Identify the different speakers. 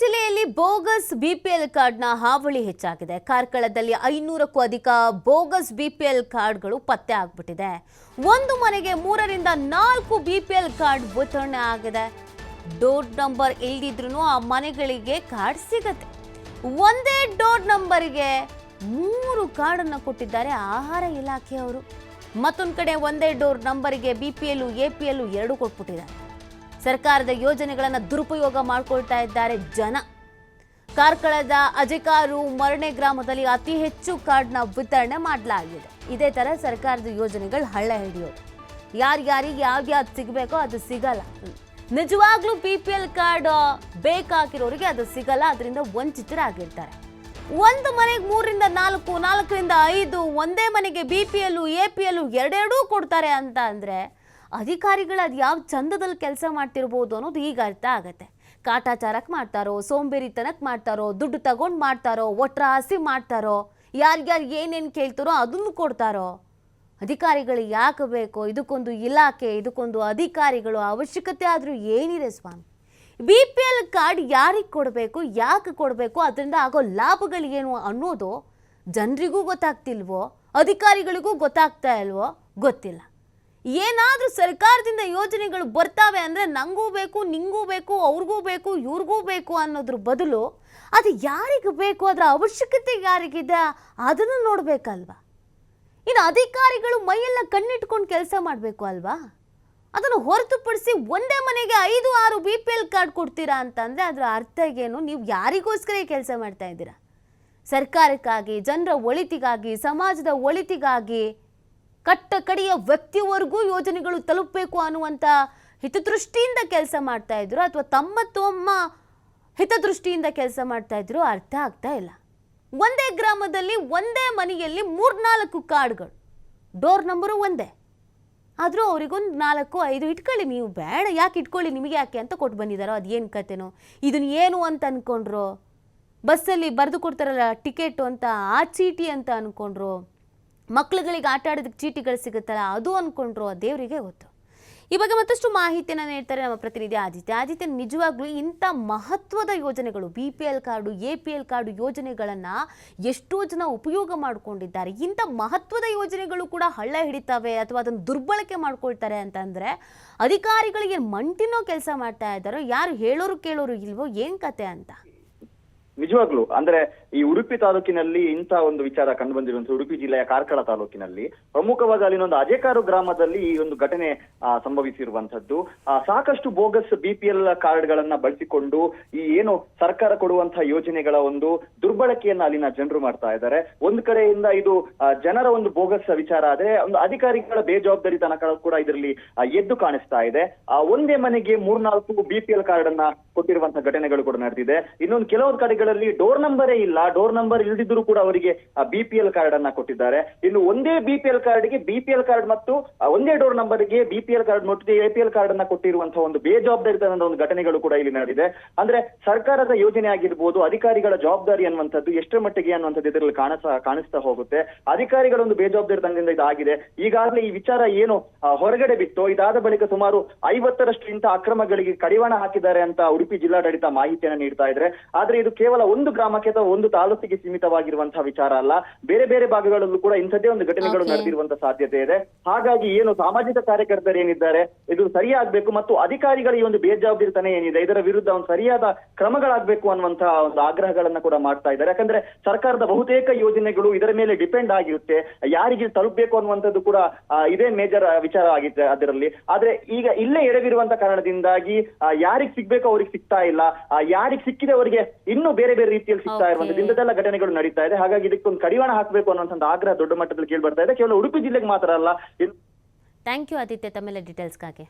Speaker 1: ಜಿಲ್ಲೆಯಲ್ಲಿ bogus BPL ಕಾರ್ಡ್ನ ಹಾವಳಿ ಹೆಚ್ಚಾಗಿದೆ. ಕಾರ್ಕಳದಲ್ಲಿ ಐನೂರಕ್ಕೂ ಅಧಿಕ ಬೋಗಸ್ ಬಿಪಿಎಲ್ ಕಾರ್ಡ್ಗಳು ಪತ್ತೆ ಆಗ್ಬಿಟ್ಟಿದೆ. ಒಂದು ಮನೆಗೆ ಮೂರರಿಂದ ನಾಲ್ಕು ಬಿಪಿಎಲ್ ಕಾರ್ಡ್ ವಿತರಣೆ ಆಗಿದೆ. ಡೋರ್ ನಂಬರ್ ಇಲ್ದಿದ್ರು ಆ ಮನೆಗಳಿಗೆ ಕಾರ್ಡ್ ಸಿಗತ್ತೆ. ಒಂದೇ ಡೋರ್ ನಂಬರ್ಗೆ ಮೂರು ಕಾರ್ಡನ್ನು ಕೊಟ್ಟಿದ್ದಾರೆ ಆಹಾರ ಇಲಾಖೆಯವರು. ಮತ್ತೊಂದು ಕಡೆ ಒಂದೇ ಡೋರ್ ನಂಬರಿಗೆ B P L A P L ಎರಡು ಕೊಟ್ಬಿಟ್ಟಿದ್ದಾರೆ. ಸರ್ಕಾರದ ಯೋಜನೆಗಳನ್ನು ದುರುಪಯೋಗ ಮಾಡಿಕೊಳ್ತಾ ಇದ್ದಾರೆ ಜನ. ಕಾರ್ಕಳದ ಅಜಕಾರು ಮರಣೆ ಗ್ರಾಮದಲ್ಲಿ ಅತಿ ಹೆಚ್ಚು ಕಾರ್ಡ್ನ ವಿತರಣೆ ಮಾಡಲಾಗಿದೆ. ಇದೇ ಥರ ಸರ್ಕಾರದ ಯೋಜನೆಗಳು ಹಳ್ಳ ಹಿಡಿಯೋದು. ಯಾರ್ಯಾರಿಗೆ ಯಾವ್ಯಾವ್ದು ಸಿಗಬೇಕೋ ಅದು ಸಿಗಲ್ಲ. ನಿಜವಾಗ್ಲೂ ಬಿ ಪಿ ಎಲ್ ಕಾರ್ಡ್ ಬೇಕಾಗಿರೋರಿಗೆ ಅದು ಸಿಗಲ್ಲ, ಅದರಿಂದ ವಂಚಿತರಾಗಿರ್ತಾರೆ. ಒಂದು ಮನೆಗೆ ಮೂರರಿಂದ ನಾಲ್ಕು, ನಾಲ್ಕರಿಂದ ಐದು, ಒಂದೇ ಮನೆಗೆ ಬಿ ಪಿ ಎಲ್ಲು ಎ ಪಿ ಎಲ್ಲು ಎರಡೆರಡೂ ಕೊಡ್ತಾರೆ ಅಂತ ಅಂದರೆ ಅಧಿಕಾರಿಗಳು ಅದು ಯಾವ ಚಂದದಲ್ಲಿ ಕೆಲಸ ಮಾಡ್ತಿರ್ಬೋದು ಅನ್ನೋದು ಈಗ ಅರ್ಥ ಆಗುತ್ತೆ. ಕಾಟಾಚಾರಕ್ಕೆ ಮಾಡ್ತಾರೋ ಸೋಂಬೇರಿತನಕ್ಕೆ ಮಾಡ್ತಾರೋ, ದುಡ್ಡು ತಗೊಂಡು ಮಾಡ್ತಾರೋ ಒಟ್ರಾಸಿ ಮಾಡ್ತಾರೋ ಯಾರ್ಯಾರು ಏನೇನು ಕೇಳ್ತಾರೋ ಅದನ್ನು ಕೊಡ್ತಾರೋ? ಅಧಿಕಾರಿಗಳು ಯಾಕೆ ಬೇಕೋ, ಇದಕ್ಕೊಂದು ಇಲಾಖೆ, ಇದಕ್ಕೊಂದು ಅಧಿಕಾರಿಗಳು ಅವಶ್ಯಕತೆ ಆದರೂ ಏನಿದೆ ಸ್ವಾಮಿ? ಬಿ ಪಿ ಎಲ್ ಕಾರ್ಡ್ ಯಾರಿಗೆ ಕೊಡಬೇಕು, ಯಾಕೆ ಕೊಡಬೇಕು, ಅದರಿಂದ ಆಗೋ ಲಾಭಗಳೇನು ಅನ್ನೋದು ಜನರಿಗೂ ಗೊತ್ತಾಗ್ತಿಲ್ವೋ, ಅಧಿಕಾರಿಗಳಿಗೂ ಗೊತ್ತಾಗ್ತಾ ಇಲ್ವೋ, ಗೊತ್ತಿಲ್ಲ. ಏನಾದರೂ ಸರ್ಕಾರದಿಂದ ಯೋಜನೆಗಳು ಬರ್ತಾವೆ ಅಂದರೆ ನಂಗೂ ಬೇಕು, ನಿಂಗೂ ಬೇಕು, ಅವ್ರಿಗೂ ಬೇಕು, ಇವ್ರಿಗೂ ಬೇಕು ಅನ್ನೋದ್ರ ಬದಲು ಅದು ಯಾರಿಗೆ ಬೇಕು, ಅದರ ಅವಶ್ಯಕತೆ ಯಾರಿಗಿದೆ ಅದನ್ನು ನೋಡಬೇಕಲ್ವಾ? ಇನ್ನು ಅಧಿಕಾರಿಗಳು ಮೈಯೆಲ್ಲ ಕಣ್ಣಿಟ್ಕೊಂಡು ಕೆಲಸ ಮಾಡಬೇಕು ಅಲ್ವಾ? ಅದನ್ನು ಹೊರತುಪಡಿಸಿ ಒಂದೇ ಮನೆಗೆ ಐದು, ಆರು ಬಿ ಪಿ ಎಲ್ ಕಾರ್ಡ್ ಕೊಡ್ತೀರಾ ಅಂತಂದರೆ ಅದರ ಅರ್ಥ ಏನು? ನೀವು ಯಾರಿಗೋಸ್ಕರ ಕೆಲಸ ಮಾಡ್ತಾ ಇದ್ದೀರಾ? ಸರ್ಕಾರಕ್ಕಾಗಿ, ಜನರ ಒಳಿತಿಗಾಗಿ, ಸಮಾಜದ ಒಳಿತಿಗಾಗಿ ಕಟ್ಟ ಕಡೆಯ ವ್ಯಕ್ತಿವರೆಗೂ ಯೋಜನೆಗಳು ತಲುಪಬೇಕು ಅನ್ನುವಂಥ ಹಿತದೃಷ್ಟಿಯಿಂದ ಕೆಲಸ ಮಾಡ್ತಾ ಇದ್ರು ಅಥವಾ ತಮ್ಮ ತಮ್ಮ ಹಿತದೃಷ್ಟಿಯಿಂದ ಕೆಲಸ ಮಾಡ್ತಾ ಇದ್ರು ಅರ್ಥ ಆಗ್ತಾ ಇಲ್ಲ. ಒಂದೇ ಗ್ರಾಮದಲ್ಲಿ ಒಂದೇ ಮನೆಯಲ್ಲಿ ಮೂರ್ನಾಲ್ಕು ಕಾರ್ಡ್ಗಳು ಡೋರ್ ನಂಬರು ಒಂದೇ. ಆದರೂ ಅವರಿಗೊಂದು ನಾಲ್ಕು, ಐದು ಇಟ್ಕೊಳ್ಳಿ. ನೀವು ಬೇಡ, ಯಾಕೆ ಇಟ್ಕೊಳ್ಳಿ? ನಿಮಗೆ ಯಾಕೆ ಅಂತ ಕೊಟ್ಟು ಬಂದಿದ್ದಾರೋ ಅದೇನು ಕತೆನೋ? ಇದನ್ನು ಏನು ಅಂತ ಅಂದ್ಕೊಂಡ್ರು ಬಸ್ಸಲ್ಲಿ ಬರೆದು ಕೊಡ್ತಾರಲ್ಲ ಟಿಕೆಟು ಅಂತ, ಆ ಚೀಟಿ ಅಂತ ಅಂದ್ಕೊಂಡ್ರು ಮಕ್ಳುಗಳಿಗೆ ಆಟ ಆಡೋದಕ್ಕೆ ಚೀಟಿಗಳು ಸಿಗುತ್ತಲ್ಲ, ಅದು ಅಂದ್ಕೊಂಡ್ರು ಆ ದೇವರಿಗೆ ಗೊತ್ತು. ಈ ಬಗ್ಗೆ ಮತ್ತಷ್ಟು ಮಾಹಿತಿಯನ್ನು ನೀಡ್ತಾರೆ ನಮ್ಮ ಪ್ರತಿನಿಧಿ ಆದಿತ್ಯ. ಆದಿತ್ಯ, ನಿಜವಾಗ್ಲೂ ಇಂಥ ಮಹತ್ವದ ಯೋಜನೆಗಳು B P L card A P L card ಯೋಜನೆಗಳನ್ನು ಎಷ್ಟೋ ಜನ ಉಪಯೋಗ ಮಾಡಿಕೊಂಡಿದ್ದಾರೆ. ಇಂಥ ಮಹತ್ವದ ಯೋಜನೆಗಳು ಕೂಡ ಹಳ್ಳ ಹಿಡಿತವೆ ಅಥವಾ ಅದನ್ನು ದುರ್ಬಳಕೆ ಮಾಡ್ಕೊಳ್ತಾರೆ ಅಂತಂದರೆ ಅಧಿಕಾರಿಗಳಿಗೆ ಮಂಟಿನೋ ಕೆಲಸ ಮಾಡ್ತಾ ಇದ್ದಾರೋ, ಯಾರು ಹೇಳೋರು ಕೇಳೋರು ಇಲ್ವೋ, ಏನು ಕತೆ ಅಂತ.
Speaker 2: ನಿಜವಾಗ್ಲು, ಅಂದ್ರೆ ಈ ಉಡುಪಿ ತಾಲೂಕಿನಲ್ಲಿ ಇಂಥ ಒಂದು ವಿಚಾರ ಕಂಡು ಬಂದಿರುವಂತಹ ಉಡುಪಿ ಜಿಲ್ಲೆಯ ಕಾರ್ಕಳ ತಾಲೂಕಿನಲ್ಲಿ ಪ್ರಮುಖವಾಗಿ ಅಲ್ಲಿನ ಒಂದು ಅಜೇಕಾರು ಗ್ರಾಮದಲ್ಲಿ ಈ ಒಂದು ಘಟನೆ ಸಂಭವಿಸಿರುವಂತದ್ದು ಸಾಕಷ್ಟು ಬೋಗಸ್ ಬಿ ಪಿ ಎಲ್ ಕಾರ್ಡ್ಗಳನ್ನ ಬಳಸಿಕೊಂಡು ಈ ಏನು ಸರ್ಕಾರ ಕೊಡುವಂತಹ ಯೋಜನೆಗಳ ಒಂದು ದುರ್ಬಳಕೆಯನ್ನ ಅಲ್ಲಿನ ಜನರು ಮಾಡ್ತಾ ಇದ್ದಾರೆ. ಒಂದು ಕಡೆಯಿಂದ ಇದು ಜನರ ಒಂದು ಬೋಗಸ್ ವಿಚಾರ ಆದ್ರೆ ಒಂದು ಅಧಿಕಾರಿಗಳ ಬೇಜವಾಬ್ದಾರಿತನ ಕೂಡ ಇದರಲ್ಲಿ ಎದ್ದು ಕಾಣಿಸ್ತಾ ಇದೆ. ಒಂದೇ ಮನೆಗೆ ಮೂರ್ನಾಲ್ಕು ಬಿ ಪಿ ಎಲ್ ಕಾರ್ಡ್ ಅನ್ನ ಕೊಟ್ಟಿರುವಂತಹ ಘಟನೆಗಳು ಕೂಡ ನಡೆದಿದೆ. ಇನ್ನೊಂದು ಕೆಲವೊಂದು ಕಡೆಗಳಲ್ಲಿ ಡೋರ್ ನಂಬರೇ ಇಲ್ಲ. ಡೋರ್ ನಂಬರ್ ಇಲ್ದಿದ್ರು ಕೂಡ ಅವರಿಗೆ ಬಿ ಪಿ ಎಲ್ ಕಾರ್ಡ್ ಅನ್ನ ಕೊಟ್ಟಿದ್ದಾರೆ. ಇನ್ನು ಒಂದೇ ಬಿ ಪಿ ಎಲ್ ಕಾರ್ಡ್ಗೆ ಬಿ ಪಿ ಎಲ್ ಕಾರ್ಡ್ ಮತ್ತು ಒಂದೇ ಡೋರ್ ನಂಬರ್ಗೆ ಬಿ ಪಿ ಎಲ್ ಕಾರ್ಡ್ ಮತ್ತು ಎ ಪಿ ಎಲ್ ಕಾರ್ಡ್ ಅನ್ನ ಕೊಟ್ಟಿರುವಂತಹ ಒಂದು ಬೇಜವಾಬ್ದಾರಿತನದ ಒಂದು ಘಟನೆಗಳು ಕೂಡ ಇಲ್ಲಿ ನಡೆದಿದೆ. ಅಂದ್ರೆ ಸರ್ಕಾರದ ಯೋಜನೆ ಆಗಿರ್ಬೋದು, ಅಧಿಕಾರಿಗಳ ಜವಾಬ್ದಾರಿ ಅನ್ನುವಂಥದ್ದು ಎಷ್ಟರ ಮಟ್ಟಿಗೆ ಅನ್ನುವಂಥದ್ದು ಇದರಲ್ಲಿ ಕಾಣಿಸ, ಕಾಣಿಸ್ತಾ ಹೋಗುತ್ತೆ. ಅಧಿಕಾರಿಗಳ ಒಂದು ಬೇಜವಾಬ್ದಾರಿತನದಿಂದ ಇದಾಗಿದೆ. ಈಗಾಗಲೇ ಈ ವಿಚಾರ ಏನು ಹೊರಗಡೆ ಬಿತ್ತು. ಇದಾದ ಬಳಿಕ ಸುಮಾರು ಐವತ್ತರಷ್ಟು ಇಂತಹ ಅಕ್ರಮಗಳಿಗೆ ಕಡಿವಾಣ ಹಾಕಿದ್ದಾರೆ ಅಂತ ಉಡುಪಿ ಜಿಲ್ಲಾಡಳಿತ ಮಾಹಿತಿಯನ್ನು ನೀಡ್ತಾ ಇದ್ರೆ. ಆದ್ರೆ ಇದು ಕೇವಲ ಒಂದು ಗ್ರಾಮಕ್ಕೆ ಅಥವಾ ಒಂದು ತಾಲೂಕಿಗೆ ಸೀಮಿತವಾಗಿರುವಂತಹ ವಿಚಾರ ಅಲ್ಲ. ಬೇರೆ ಬೇರೆ ಭಾಗಗಳಲ್ಲೂ ಕೂಡ ಇಂಥದ್ದೇ ಒಂದು ಘಟನೆಗಳು. ನಡೆದಿರುವಂತಹ ಸಾಧ್ಯತೆ ಇದೆ. ಹಾಗಾಗಿ ಏನು ಸಾಮಾಜಿಕ ಕಾರ್ಯಕರ್ತರು ಏನಿದ್ದಾರೆ ಇದು ಸರಿಯಾಗಬೇಕು ಮತ್ತು ಅಧಿಕಾರಿಗಳ ಈ ಒಂದು ಬೇಜವಾಬ್ದಾರಿತನ ಏನಿದೆ ಇದರ ವಿರುದ್ಧ ಒಂದು ಸರಿಯಾದ ಕ್ರಮಗಳಾಗಬೇಕು ಅನ್ನುವಂತಹ ಒಂದು ಆಗ್ರಹಗಳನ್ನ ಕೂಡ ಮಾಡ್ತಾ ಇದ್ದಾರೆ. ಯಾಕಂದ್ರೆ ಸರ್ಕಾರದ ಬಹುತೇಕ ಯೋಜನೆಗಳು ಇದರ ಮೇಲೆ ಡಿಪೆಂಡ್ ಆಗಿರುತ್ತೆ. ಯಾರಿಗೆ ತಲುಪಬೇಕು ಅನ್ನುವಂಥದ್ದು ಕೂಡ ಇದೇ ಮೇಜರ್ ವಿಚಾರ ಆಗಿದೆ ಅದರಲ್ಲಿ. ಆದ್ರೆ ಈಗ ಇಲ್ಲೇ ಎಡವಿರುವಂತ ಕಾರಣದಿಂದಾಗಿ ಯಾರಿಗೆ ಸಿಗ್ಬೇಕು ಅವ್ರಿಗೆ ಸಿಗ್ತಾ ಇಲ್ಲ. ಯಾರಿಗೆ ಸಿಕ್ಕಿದೆ ಅವರಿಗೆ ಇನ್ನೂ ಬೇರೆ ಬೇರೆ ರೀತಿಯಲ್ಲಿ ಸಿಗ್ತಾ
Speaker 1: ಇರುವಂತಹ
Speaker 2: ಇರುವಂತದ್ದು. ಇಂಥದ್ದೆಲ್ಲ ಘಟನೆಗಳು ನಡೀತಾ ಇದೆ. ಹಾಗಾಗಿ ಇದಕ್ಕೊಂದು ಕಡಿವಾಣ ಹಾಕಬೇಕು ಅನ್ನುವಂಥ ಆಗ್ರಹ ದೊಡ್ಡ ಮಟ್ಟದಲ್ಲಿ ಕೇಳಿ ಬರ್ತಾ ಇದೆ. ಕೇವಲ ಉಡುಪಿ ಜಿಲ್ಲೆಗೆ ಮಾತ್ರ ಅಲ್ಲ
Speaker 1: ಥ್ಯಾಂಕ್ ಯು ಆದಿತ್ಯ ತಮ್ಮೆಲ್ಲ ಡೀಟೇಲ್ಸ್ಗಾಗಿ